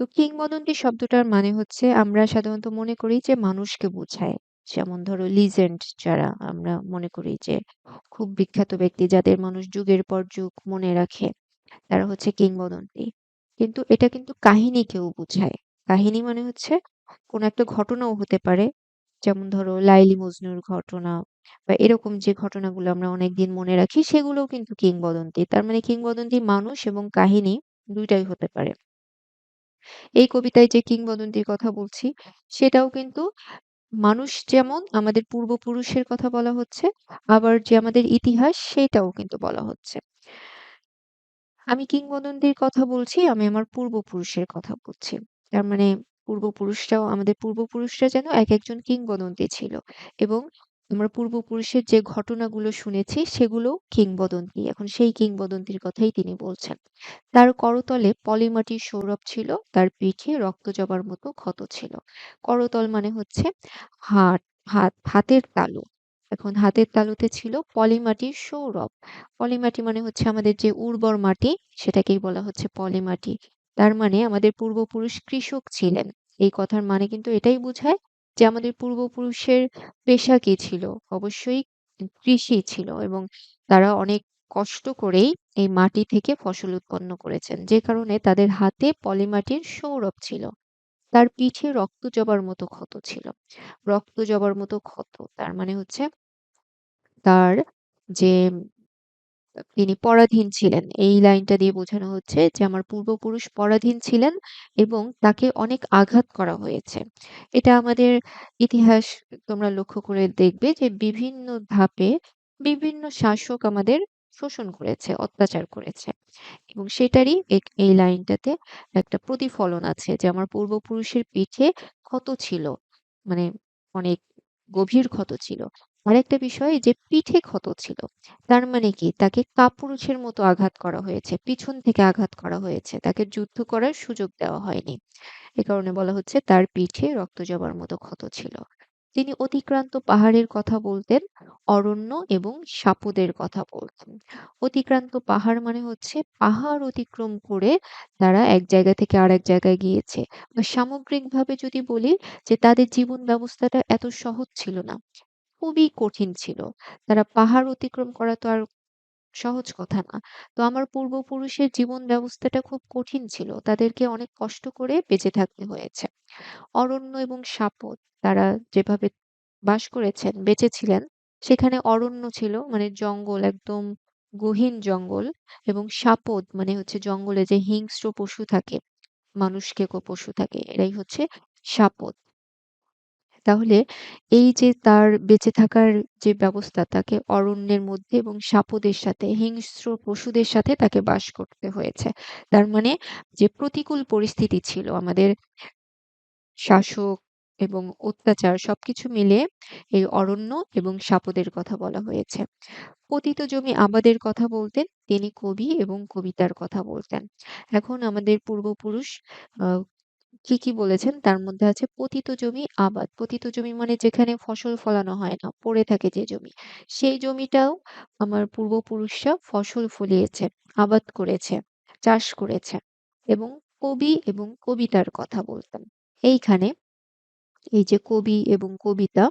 তো কিংবদন্তি শব্দটার মানে হচ্ছে আমরা সাধারণত মনে করি যে মানুষকে বোঝায়। যেমন ধরো লিজেন্ড যারা, আমরা মনে করি যে খুব বিখ্যাত ব্যক্তি যাদের মানুষ যুগের পর যুগ মনে রাখে, তারা হচ্ছে কিংবদন্তি। কিন্তু এটা কিন্তু কাহিনীকেও বোঝায়। কাহিনী মানে হচ্ছে কোনো একটা ঘটনাও হতে পারে। যেমন ধরো লাইলি মজনুর ঘটনা বা এরকম যে ঘটনাগুলো আমরা অনেকদিন মনে রাখি, সেগুলোও কিন্তু কিংবদন্তি। তার মানে কিংবদন্তি মানুষ এবং কাহিনী দুইটাই হতে পারে। এই কবিতায় যে কিংবদন্তির কথা বলছি সেটাও কিন্তু মানুষ যেমন আমাদের পূর্বপুরুষের কথা বলা হচ্ছে, আবার যে আমাদের ইতিহাস সেটাও কিন্তু বলা হচ্ছে। আমি কিংবদন্তির কথা বলছি, আমি আমার পূর্বপুরুষের কথা বলছি। তার মানে পূর্বপুরুষরাও আমাদের পূর্বপুরুষরা যেন এক একজন কিংবদন্তি ছিল এবং আমরা পূর্বপুরুষের যে ঘটনাগুলো শুনেছি সেগুলো কিংবদন্তি। এখন সেই কিংবদন্তির কথাই তিনি বলছেন। তার করতলে পলিমাটির সৌরভ ছিল, তার পিঠে রক্তজবার মতো ক্ষত ছিল। করতল মানে হচ্ছে হাত, হাত, হাতের তালু। এখন হাতের তালুতে ছিল পলিমাটির সৌরভ। পলিমাটি মানে হচ্ছে আমাদের যে উর্বর মাটি সেটাকেই বলা হচ্ছে পলিমাটি। তার মানে আমাদের পূর্বপুরুষ কৃষক ছিলেন। এই কথার মানে কিন্তু এটাই বোঝায় যে আমাদের পূর্বপুরুষের পেশা কি ছিল? অবশ্যই কৃষি ছিল এবং তারা অনেক কষ্ট করেই এই মাটি থেকে ফসল উৎপন্ন করেছেন। যে কারণে তাদের হাতে পলিমাটির সৌরভ ছিল। তার পিঠে রক্ত জবার মতো ক্ষত ছিল। রক্ত জবার মতো ক্ষত, তার মানে হচ্ছে তার যে তিনি পরাধীন ছিলেন। এই লাইনটা দিয়ে বোঝানো হচ্ছে যে আমার পূর্বপুরুষ পরাধীন ছিলেন এবং তাকে অনেক আঘাত করা হয়েছে। এটা আমাদের ইতিহাস তোমরা লক্ষ্য করে দেখবে যে বিভিন্ন ধাপে বিভিন্ন শাসক আমাদের শোষণ করেছে, অত্যাচার করেছে। এবং সেটারই এই লাইনটাতে একটা প্রতিফলন আছে যে আমার পূর্বপুরুষের পিঠে ক্ষত ছিল। মানে অনেক গভীর ক্ষত ছিল। আরেকটা বিষয় যে পিঠে ক্ষত ছিল। তার মানে কি? তাকে কাপুরুষের মতো আঘাত করা হয়েছে। পিছন থেকে আঘাত করা হয়েছে। তাকে যুদ্ধ করার সুযোগ দেওয়া হয়নি। এ কারণে বলা হচ্ছে তার পিঠে রক্ত জবার মতো ক্ষত ছিল। তিনি অতিক্রান্ত পাহাড়ের কথা বলতেন, অরণ্য এবং সাপুদের কথা বলতেন। অতিক্রান্ত পাহাড় মানে হচ্ছে পাহাড় অতিক্রম করে তারা এক জায়গা থেকে আরেক জায়গায় গিয়েছে। বা সামগ্রিকভাবে যদি বলি যে তাদের জীবন ব্যবস্থাটা এত সহজ ছিল না। খুবই কঠিন ছিল। তারা পাহাড় অতিক্রম করা তো আর সহজ কথা না। তো আমার পূর্বপুরুষের জীবন ব্যবস্থাটা খুব কঠিন ছিল। তাদেরকে অনেক কষ্ট করে বেঁচে থাকতে হয়েছে। অরণ্য এবং সাপদ তারা যেভাবে বাস করেছেন, বেঁচে ছিলেন, সেখানে অরণ্য ছিল মানে জঙ্গল একদম গহীন জঙ্গল এবং সাপদ মানে হচ্ছে জঙ্গলে যে হিংস্র পশু থাকে, মানুষকে পশু থাকে এরাই হচ্ছে সাপদ। তাহলে এই যে তার বেঁচে থাকার যে ব্যবস্থা তাকে অরণ্যের মধ্যে এবং সাপদের সাথে হিংস্র পশুদের সাথে তাকে বাস করতে হয়েছে। তার মানে যে প্রতিকূল পরিস্থিতি ছিল আমাদের শাসক এবং অত্যাচার সবকিছু মিলে এই অরণ্য এবং সাপদের কথা বলা হয়েছে। পতিত জমি আবাদের কথা বলতেন, তিনি কবি এবং কবিতার কথা বলতেন। এখন আমাদের পূর্বপুরুষ কি, কি বলেছেন তার মধ্যে আছে পতিত জমি আবাদ। পতিত জমি মানে যেখানে ফসল ফলানো হয় না, পড়ে থাকে যে জমি। সেই জমিটাও আমার পূর্বপুরুষরা ফসল ফলিয়েছে, আবাদ করেছে, চাষ করেছে এবং কবি এবং কবিতার কথা বলতেন। এইখানে এই যে কবি এবং কবিতা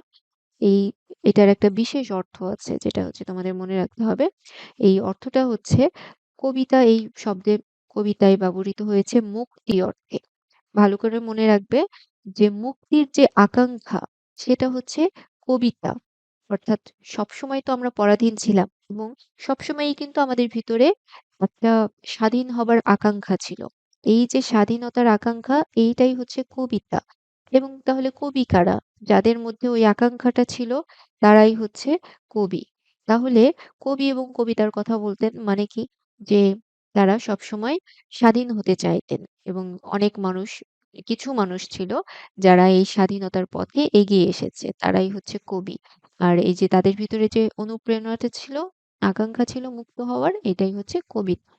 এই এটার একটা বিশেষ অর্থ আছে যেটা হচ্ছে তোমাদের মনে রাখতে হবে। এই অর্থটা হচ্ছে কবিতা এই শব্দে কবিতায় ব্যবহৃত হয়েছে মুক্তি অর্থে। ভালো করে মনে রাখবে যে, মুক্তির যে আকাঙ্ক্ষা, সেটা হচ্ছে কবিতা। অর্থাৎ সবসময় তো আমরা পরাধীন ছিলাম এবং সবসময়ই কিন্তু আমাদের ভিতরে একটা স্বাধীন হবার আকাঙ্ক্ষা ছিল। এই যে স্বাধীনতার আকাঙ্ক্ষা, এইটাই হচ্ছে কবিতা। এবং তাহলে কবি কারা? যাদের মধ্যে ওই আকাঙ্ক্ষাটা ছিল, তারাই হচ্ছে কবি। তাহলে কবি এবং কবিতার কথা বলতেন মানে কি? যে তারা সবসময় স্বাধীন হতে চাইতেন এবং অনেক মানুষ কিছু মানুষ ছিল যারা এই স্বাধীনতার পথে এগিয়ে এসেছে। তারাই হচ্ছে কবি। আর এই যে তাদের ভিতরে যে অনুপ্রেরণাটা ছিল, আকাঙ্ক্ষা ছিল মুক্ত হওয়ার এটাই হচ্ছে কবিতা।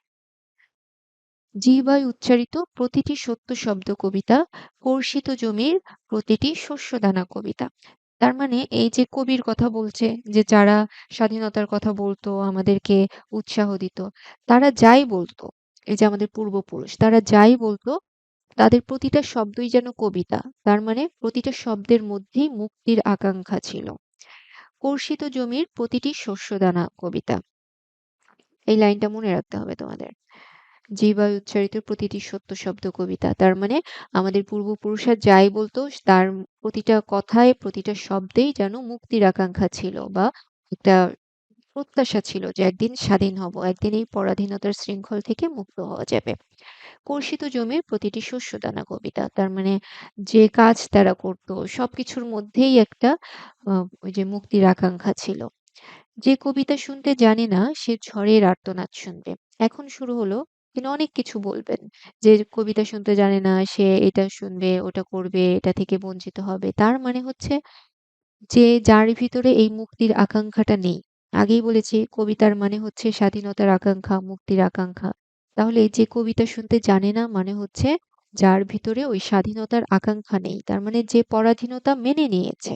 জিহ্বায় উচ্চারিত প্রতিটি সত্য শব্দ কবিতা, কর্ষিত জমির প্রতিটি শস্যদানা কবিতা। তার মানে এই যে কবির কথা বলছে যে যারা স্বাধীনতার কথা বলতো, আমাদেরকে উৎসাহ দিত, তারা যাই বলতো, এই যে আমাদের পূর্বপুরুষ, তারা যাই বলতো তাদের প্রতিটা শব্দই যেন কবিতা। তার মানে প্রতিটা শব্দের মধ্যেই মুক্তির আকাঙ্ক্ষা ছিল। কর্ষিত জমির প্রতিটি শস্যদানা কবিতা। এই লাইনটা মনে রাখতে হবে তোমাদের। জিহ্বায় উচ্চারিত প্রতিটি সত্য শব্দ কবিতা। তার মানে আমাদের পূর্বপুরুষরা যাই বলতো তার প্রতিটা কথায়, প্রতিটা শব্দেই যেন মুক্তির আকাঙ্ক্ষা ছিল বা একটা প্রত্যাশা ছিল যে একদিন স্বাধীন হব, একদিন এই পরাধীনতার শৃঙ্খল থেকে মুক্ত হওয়া যাবে। কর্ষিত জমির প্রতিটি শস্যদানা কবিতা। তার মানে যে কাজ তারা করত সবকিছুর মধ্যেই একটা ওই যে মুক্তির আকাঙ্ক্ষা ছিল। যে কবিতা শুনতে জানে না সে ঝড়ের আর্তনাদ শুনবে। এখন শুরু হলো তিনি অনেক কিছু বলবেন। যে কবিতা শুনতে জানে না সে এটা শুনবে, ওটা করবে, এটা থেকে বঞ্চিত হবে। তার মানে হচ্ছে যে যার ভিতরে এই মুক্তির আকাঙ্ক্ষাটা নেই। আগেই বলেছি কবিতার মানে হচ্ছে স্বাধীনতার আকাঙ্ক্ষা, মুক্তির আকাঙ্ক্ষা। তাহলে যে কবিতা শুনতে জানে না মানে হচ্ছে যার ভিতরে ওই স্বাধীনতার আকাঙ্ক্ষা নেই। তার মানে যে পরাধীনতা মেনে নিয়েছে।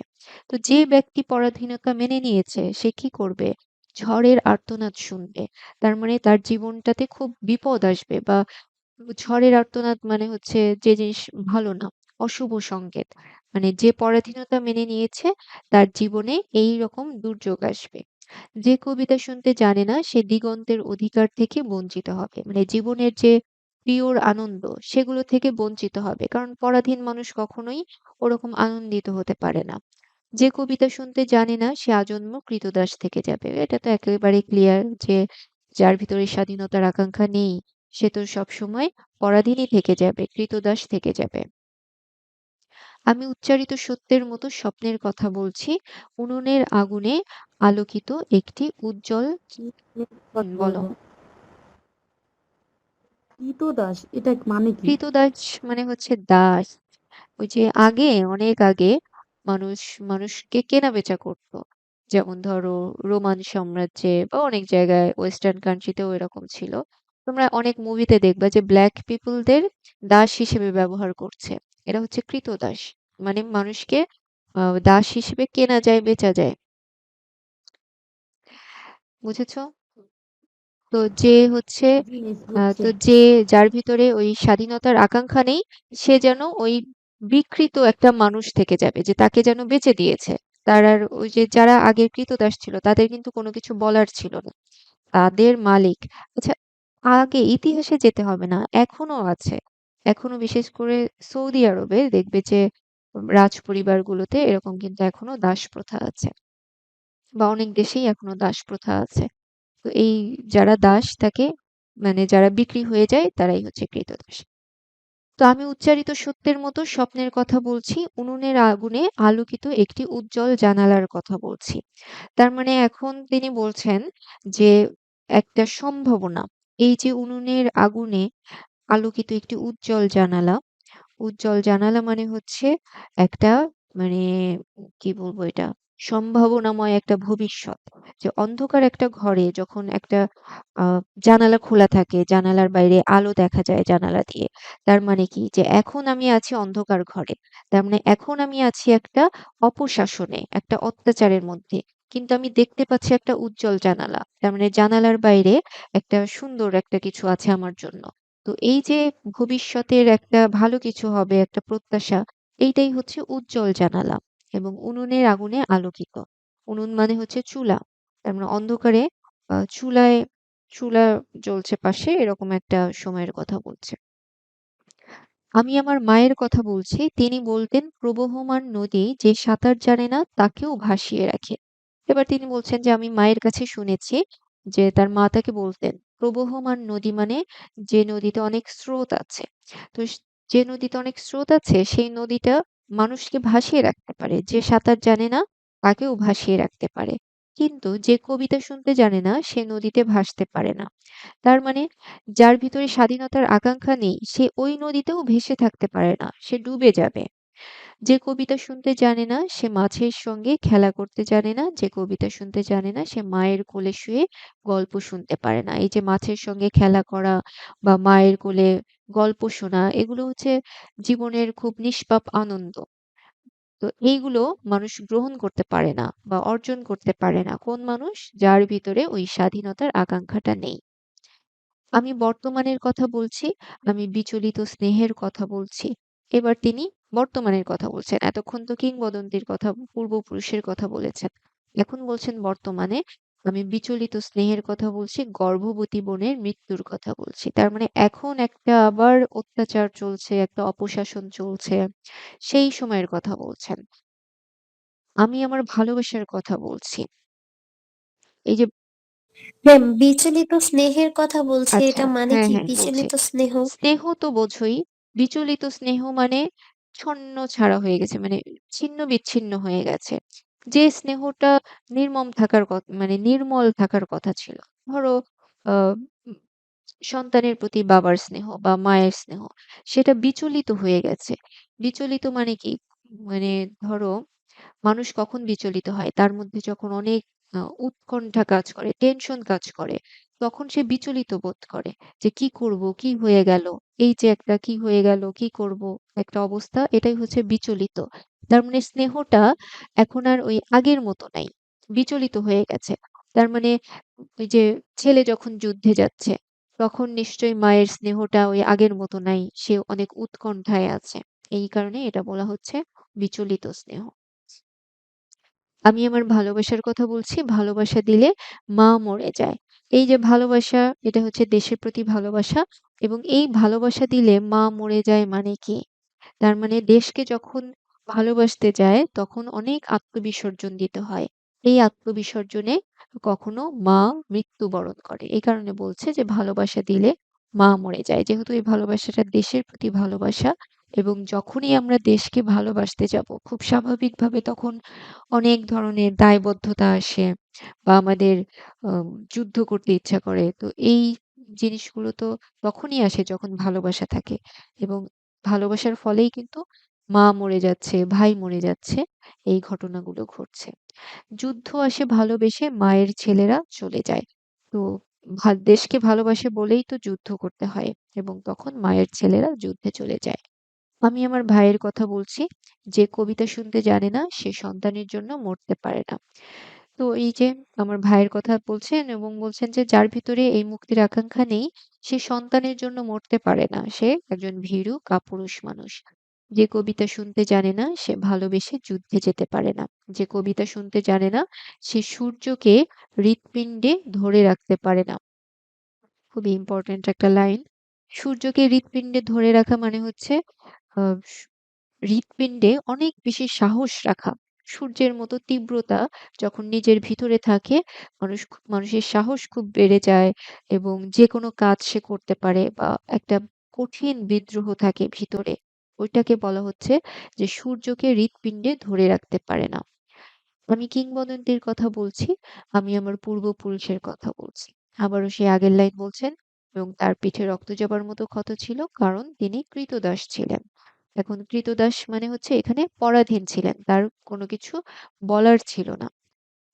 তো যে ব্যক্তি পরাধীনতা মেনে নিয়েছে সে কি করবে? ঝড়ের আর্তনাদ শুনবে। তার মানে তার জীবনটাতে খুব বিপদ আসবে বা ঝড়ের আর্তনাদ মানে হচ্ছে যে জিনিস ভালো না, অশুভ সংকেত। মানে যে পরাধীনতা মেনে নিয়েছে তার জীবনে এই রকম দুর্যোগ আসবে। যে কবিতা শুনতে জানে না সে দিগন্তের অধিকার থেকে বঞ্চিত হবে। মানে জীবনের যে পিওর আনন্দ সেগুলো থেকে বঞ্চিত হবে। কারণ পরাধীন মানুষ কখনোই ওরকম আনন্দিত হতে পারে না। যে কবিতা শুনতে জানে না সে আজন্ম ক্রীতদাস থেকে যাবে। এটা তো একেবারে ক্লিয়ার যে যার ভিতরে স্বাধীনতার আকাঙ্ক্ষা নেই সে তো সবসময় পরাধীনই থেকে যাবে, ক্রীতদাস থেকে যাবে। আমি উচ্চারিত সত্যের মতো স্বপ্নের কথা বলছি। উনুনের আগুনে আলোকিত একটি উজ্জ্বল বলো। ক্রীতদাস এটা মানে কি? ক্রীতদাস মানে হচ্ছে দাস। ওই যে আগে অনেক আগে মানুষ মানুষকে কেনাবেচা করত। যেমন ধরো রোমান সাম্রাজ্যে বা অনেক জায়গায় ওয়েস্টার্ন কান্ট্রিতেও এরকম ছিল। তোমরা অনেক মুভিতে দেখবা যে ব্ল্যাক পিপলদের দাস হিসেবে ব্যবহার করছে। এরা হচ্ছে ক্রীতদাস। মানে মানুষকে আ দাস হিসেবে কেনা যায়, বেচা যায়। বুঝেছ? তো যে হচ্ছে জি আ বুঝছি। তো যে যার ভিতরে ওই স্বাধীনতার আকাঙ্ক্ষা নেই সে যেন ওই বিকৃত একটা মানুষ থেকে যাবে যে তাকে যেন বেচে দিয়েছে। তার আর ওই যে যারা আগের ক্রীতদাস ছিল তাদের কিন্তু কোনো কিছু বলার ছিল না। তাদের মালিক আচ্ছা আগে ইতিহাসে যেতে হবে না, এখনও আছে। এখনও বিশেষ করে সৌদি আরবে দেখবে যে রাজ পরিবারগুলোতে এরকম কিন্তু এখনও দাস প্রথা আছে। বা অনেক দেশেই এখনও দাস প্রথা আছে। তো এই যারা দাস তাকে মানে যারা বিক্রি হয়ে যায় তারাই হচ্ছে ক্রীতদাস। তো আমি উচ্চারিত সত্যের মতো স্বপ্নের কথা বলছি, উনুনের আগুনে আলোকিত একটি উজ্জ্বল জানালার কথা বলছি। তার মানে এখন তিনি বলছেন যে একটা সম্ভাবনা। এই যে উনুনের আগুনে আলোকিত একটি উজ্জ্বল জানালা, উজ্জ্বল জানালা মানে হচ্ছে একটা মানে কি বলব এটা সম্ভাবনাময় একটা ভবিষ্যৎ। যে অন্ধকার একটা ঘরে যখন একটা জানালা খোলা থাকে, জানালার বাইরে আলো দেখা যায় জানালা দিয়ে। তার মানে কি? যে এখন আমি আছি অন্ধকার ঘরে। তার মানে এখন আমি আছি একটা অপশাসনে, একটা অত্যাচারের মধ্যে। কিন্তু আমি দেখতে পাচ্ছি একটা উজ্জ্বল জানালা। তার মানে জানালার বাইরে একটা সুন্দর একটা কিছু আছে আমার জন্য। তো এই যে ভবিষ্যতের একটা ভালো কিছু হবে, একটা প্রত্যাশা, এইটাই হচ্ছে উজ্জ্বল জানালা এবং উনুনের আগুনে আলোকিত। উনুন মানে হচ্ছে চুলা। তার মানে অন্ধকারে চুলায় চুলা জ্বলছে পাশে এরকম একটা সময়ের কথা বলছে। আমি আমার মায়ের কথা বলছি। তিনি বলতেন, "প্রবহমান নদী যে সাঁতার জানে না তাকেও ভাসিয়ে রাখে।" এবার তিনি বলছেন যে, "আমি মায়ের কাছে শুনেছি যে তার মা তাকে বলতেন, প্রবহমান নদী মানে যে নদীতে অনেক স্রোত আছে। তো যে নদীতে অনেক স্রোত আছে সেই নদীটা মানুষকে ভাসিয়ে রাখতে পারে। যে সাঁতার জানে না, তাকেও ভাসিয়ে রাখতে পারে। কিন্তু যে কবিতা শুনতে জানে না, সে নদীতে ভাসতে পারে না।" তার মানে যার ভিতরে স্বাধীনতার আকাঙ্ক্ষা নেই, সে ওই নদীতেও ভেসে থাকতে পারে না। সে ডুবে যাবে। যে কবিতা শুনতে জানে না সে মাছের সঙ্গে খেলা করতে জানে না। যে কবিতা শুনতে জানে না সে মায়ের কোলে শুয়ে গল্প শুনতে পারে না। এই যে মাছের সঙ্গে খেলা করা বা মায়ের কোলে গল্প শোনা এগুলো হচ্ছে জীবনের খুব নিষ্পাপ আনন্দ। তো এইগুলো মানুষ গ্রহণ করতে পারে না বা অর্জন করতে পারে না। কোন মানুষ? যার ভিতরে ওই স্বাধীনতার আকাঙ্ক্ষাটা নেই। আমি বর্তমানের কথা বলছি, আমি বিচলিত স্নেহের কথা বলছি। এবার তিনি বর্তমানের কথা বলছেন। এতক্ষণ তো কিংবদন্তির কথা, পূর্বপুরুষের কথা বলেছেন। এখন বলছেন বর্তমানে, আমি বিচলিত স্নেহের কথা বলছি, গর্ভবতী বোনের মৃত্যুর কথা বলছি। তার মানে এখন একটা আবার অত্যাচার চলছে, একটা অপশাসন চলছে। সেই সময়ের কথা বলছেন। আমি আমার ভালোবাসার কথা বলছি। এই যে ম্যাম বিচলিত স্নেহের কথা বলছি আচ্ছা, এটা মানে হ্যাঁ, কি? হ্যাঁ বিচলিত স্নেহ? স্নেহ তো বোঝোই। বিচলিত স্নেহ মানে ছন্ন-ছাড়া হয়ে গেছে। মানে ছিন্ন-বিচ্ছিন্ন হয়ে গেছে। যে স্নেহটা নির্মম থাকার ক মানে নির্মল থাকার কথা ছিল। ধরো সন্তানের প্রতি বাবার স্নেহ বা মায়ের স্নেহ সেটা বিচলিত হয়ে গেছে। বিচলিত মানে কি? মানে ধরো মানুষ কখন বিচলিত হয়? তার মধ্যে যখন অনেক উৎকণ্ঠা কাজ করে, টেনশন কাজ করে, তখন সে বিচলিত বোধ করে যে, "কি করব? কি হয়ে গেল? এই যে একটা কি হয়ে গেল? কি করব?" একটা অবস্থা, এটাই হচ্ছে বিচলিত। তার মানে স্নেহটা এখন আর ওই আগের মতো নাই। বিচলিত হয়ে গেছে। তার মানে ওই যে ছেলে যখন যুদ্ধে যাচ্ছে, তখন নিশ্চয়ই মায়ের স্নেহটা ওই আগের মতো নাই। সে অনেক উৎকণ্ঠায় আছে। এই কারণে এটা বলা হচ্ছে বিচলিত স্নেহ। আমি আমার ভালোবাসার কথা বলছি। ভালোবাসা দিলে মা মরে যায়। এই যে ভালোবাসা, এটা হচ্ছে দেশের প্রতি ভালোবাসা এবং এই ভালোবাসা দিলে মা মরে যায় মানে কি? তার মানে দেশকে যখন ভালোবাসতে যায়, তখন অনেক আত্মবিসর্জন দিতে হয়। এই আত্মবিসর্জনে কখনো মা মৃত্যুবরণ করে। এই কারণে বলছে যে ভালোবাসা দিলে মা মরে যায়। যেহেতু এই ভালোবাসাটা দেশের প্রতি ভালোবাসা এবং যখনই আমরা দেশকে ভালোবাসতে যাব, খুব স্বাভাবিকভাবে তখন অনেক ধরনের দায়বদ্ধতা আসে বা আমাদের আম যুদ্ধ করতে ইচ্ছা করে। তো এই জিনিসগুলো তো তখনই আসে যখন ভালোবাসা থাকে এবং ভালোবাসার ফলেই কিন্তু মা মরে যাচ্ছে, ভাই মরে যাচ্ছে, এই ঘটনাগুলো ঘটছে। যুদ্ধ আসে ভালোবেসে মায়ের ছেলেরা চলে যায়। তো দেশকে ভালোবাসে বলেই তো যুদ্ধ করতে হয় এবং তখন মায়ের ছেলেরা যুদ্ধে চলে যায়। আমি আমার ভাইয়ের কথা বলছি। যে কবিতা শুনতে জানে না সে সন্তানের জন্য মরতে পারে না। তো এই যে আমার ভাইয়ের কথা বলছেন এবং বলছেন যে যার ভিতরে এই মুক্তির আকাঙ্ক্ষা নেই, সে সন্তানের জন্য মরতে পারে না। সে একজন ভীরু, কাপুরুষ মানুষ। যে কবিতা শুনতে জানে না, সে ভালোবেসে যুদ্ধে যেতে পারে না। যে কবিতা শুনতে জানে না, সে সূর্যকে হৃৎপিণ্ডে ধরে রাখতে পারে না। খুবই ইম্পোর্টেন্ট একটা লাইন। সূর্যকে হৃৎপিণ্ডে ধরে রাখা মানে হচ্ছে হৃৎপিণ্ডে অনেক বেশি সাহস রাখা। সূর্যের মতো তীব্রতা যখন নিজের ভিতরে থাকে মানুষ মানুষের সাহস খুব বেড়ে যায় এবং যেকোনো কাজ সে করতে পারে বা একটা কঠিন বিদ্রোহ থাকে ভিতরে। ওইটাকে বলা হচ্ছে যে সূর্যকে হৃৎপিণ্ডে ধরে রাখতে পারে না। আমি কিংবদন্তির কথা বলছি, আমি আমার পূর্বপুরুষের কথা বলছি। আবারও সেই আগের লাইন বলছেন এবং তার পিঠে রক্ত যাবার মতো ক্ষত ছিল কারণ তিনি ক্রীতদাস ছিলেন। এখন ক্রীতদাস মানে হচ্ছে এখানে পরাধীন ছিলেন। তার কোনো কিছু বলার ছিল না।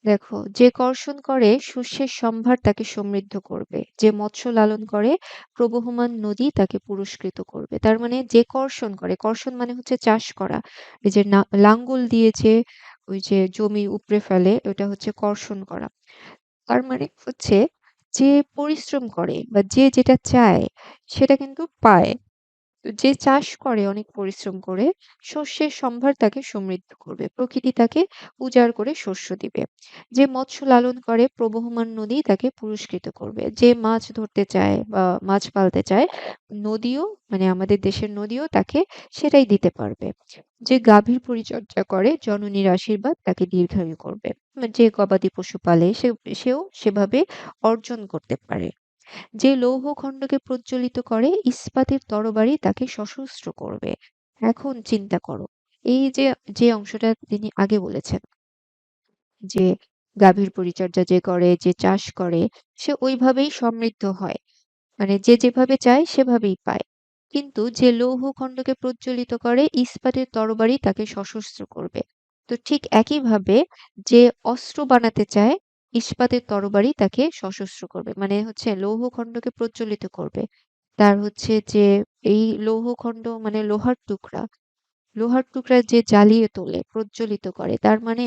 দেখো যে কর্ষণ করে শস্যের সম্ভার তাকে সমৃদ্ধ করবে। যে মৎস্য লালন করে প্রবহমান নদী তাকে পুরস্কৃত করবে। তার মানে যে কর্ষণ করে, কর্ষণ মানে হচ্ছে চাষ করা। এই যে লাঙ্গল দিয়ে যে ওই যে জমি উপড়ে ফেলে ওটা হচ্ছে কর্ষণ করা। তার মানে হচ্ছে যে পরিশ্রম করে বা যে যেটা চায় সেটা কিন্তু পায়। যে চাষ করে অনেক পরিশ্রম করে, শস্যের সম্ভার তাকে সমৃদ্ধ করবে। প্রকৃতি তাকে উজাড় করে শস্য দিবে। যে মৎস্য লালন করে, প্রবহমান নদী তাকে পুরস্কৃত করবে। যে মাছ ধরতে চায় বা মাছ পালতে চায়, নদীও মানে আমাদের দেশের নদীও তাকে সেটাই দিতে পারবে। যে গাভীর পরিচর্যা করে, জননীর আশীর্বাদ তাকে দীর্ঘায়ু করবে। যে গবাদি পশু পালে, সে, সেও সেভাবে অর্জন করতে পারে। যে লৌহখণ্ডকে প্রজ্বলিত করে ইস্পাতের তরবারি তাকে সশস্ত্র করবে। এখন চিন্তা করো। এই যে, যে অংশটা তিনি আগে বলেছেন যে গাভীর পরিচর্যা যে করে, যে চাষ করে সে ওইভাবেই সমৃদ্ধ হয়। মানে যে যেভাবে চায় সেভাবেই পায়। কিন্তু যে লৌহখণ্ডকে প্রজ্বলিত করে ইস্পাতের তরবারি তাকে সশস্ত্র করবে। তো ঠিক একইভাবে যে অস্ত্র বানাতে চায় ইস্পাতের তরবারি তাকে সশস্ত্র করবে। মানে হচ্ছে লৌহখণ্ডকে প্রজ্বলিত করবে। তার হচ্ছে যে এই লৌহখণ্ড মানে লোহার টুকরা, লোহার টুকরা যে জ্বালিয়ে তোলে, প্রজ্বলিত করে তার মানে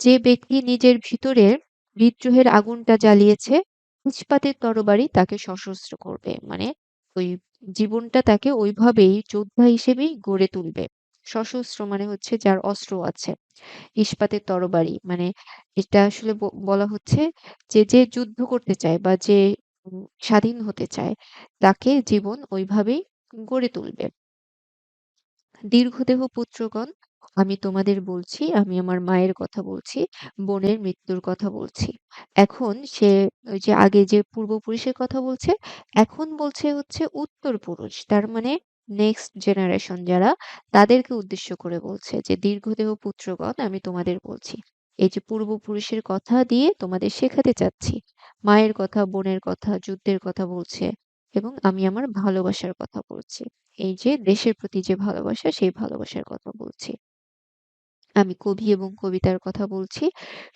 যে ব্যক্তি নিজের ভিতরের বিদ্রোহের আগুনটা জ্বালিয়েছে ইস্পাতের তরবারি তাকে সশস্ত্র করবে। মানে ওই জীবনটা তাকে ওইভাবেই যোদ্ধা হিসেবেই গড়ে তুলবে। সশস্ত্র মানে হচ্ছে যার অস্ত্র আছে। ইস্পাতের তরবারি মানে এটা আসলে বলা হচ্ছে যে, যে যুদ্ধ করতে চায় বা যে স্বাধীন হতে চায় তাকে জীবন ওইভাবেই গড়ে তুলবে। দীর্ঘদেহ পুত্রগণ, আমি তোমাদের বলছি, আমি আমার মায়ের কথা বলছি, বোনের মৃত্যুর কথা বলছি। এখন সে ওই যে আগে যে পূর্বপুরুষের কথা বলছে, এখন বলছে হচ্ছে উত্তরপুরুষ। তার মানে নেক্সট জেনারেশন যারা তাদেরকে উদ্দেশ্য করে বলছে যে, দীর্ঘদেহ পুত্রগণ, আমি তোমাদের বলছি। এই যে পূর্বপুরুষের কথা দিয়ে তোমাদের শেখাতে চাচ্ছি। মায়ের কথা, বোনের কথা, যুদ্ধের কথা বলছে এবং আমি আমার ভালোবাসার কথা বলছি। এই যে দেশের প্রতি যে ভালোবাসা, সেই ভালোবাসার কথা বলছি। আমি কবি এবং কবিতার কথা বলছি।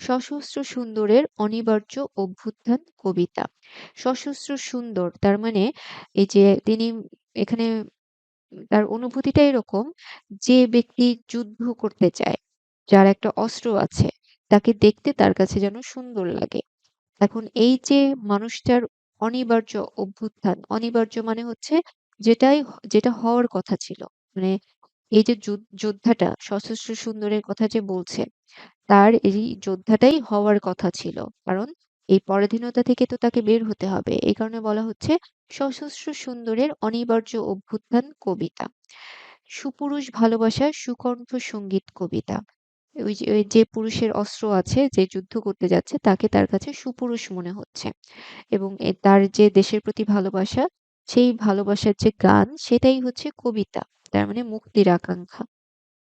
সশস্ত্র সুন্দরের অনিবার্য অভ্যুত্থান কবিতা। সশস্ত্র সুন্দর তার মানে এই যে তিনি এখানে তার অনুভূতিটা এরকম যে ব্যক্তি যুদ্ধ করতে চায়, যার একটা অস্ত্র আছে, তাকে দেখতে তার কাছে যেন সুন্দর লাগে। এখন এই যে মানুষটার অনিবার্য অভ্যুত্থান, অনিবার্য মানে হচ্ছে যেটাই যেটা হওয়ার কথা ছিল। মানে এই যে যোদ্ধাটা সশস্ত্র সুন্দরের কথা যে বলছে, তার এই যোদ্ধাটাই হওয়ার কথা ছিল। কারণ এই পরাধীনতা থেকে তো তাকে বের হতে হবে। এই কারণে বলা হচ্ছে সশস্ত্র সুন্দরের অনিবার্য অভ্যুত্থান কবিতা। সুপুরুষ ভালোবাসার সুকণ্ঠ সংগীত কবিতা। ওই যে পুরুষের অস্ত্র আছে, যে যুদ্ধ করতে যাচ্ছে তাকে তার কাছে সুপুরুষ মনে হচ্ছে এবং তার যে দেশের প্রতি ভালোবাসা, সেই ভালোবাসার যে গান সেটাই হচ্ছে কবিতা। তার মানে মুক্তির আকাঙ্ক্ষা।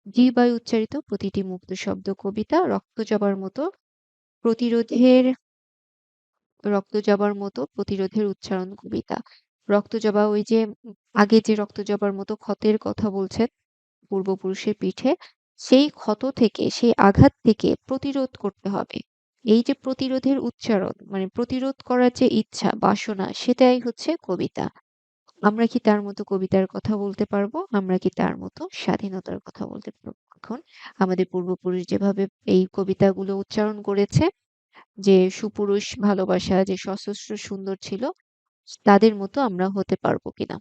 জিহ্বায় উচ্চারিত প্রতিটি মুক্ত শব্দ কবিতা, রক্ত রক্তজবার মতো প্রতিরোধের রক্তজবার মতো প্রতিরোধের উচ্চারণ কবিতা। রক্তজবা ওই যে আগে যে রক্ত রক্তজবার মতো ক্ষতের কথা বলছেন পূর্বপুরুষের পিঠে, সেই ক্ষত থেকে, সেই আঘাত থেকে প্রতিরোধ করতে হবে। এই যে প্রতিরোধের উচ্চারণ, মানে প্রতিরোধ করার যে ইচ্ছা, বাসনা, সেটাই হচ্ছে কবিতা। আমরা কি তার মতো কবিতার কথা বলতে পারব? আমরা কি তার মতো স্বাধীনতার কথা বলতে পারব? এখন আমাদের পূর্বপুরুষ যেভাবে এই কবিতাগুলো উচ্চারণ করেছে, যে সুপুরুষ ভালোবাসা, যে সশস্ত্র সুন্দর ছিল, তাদের মতো আমরা হতে পারব কিনা?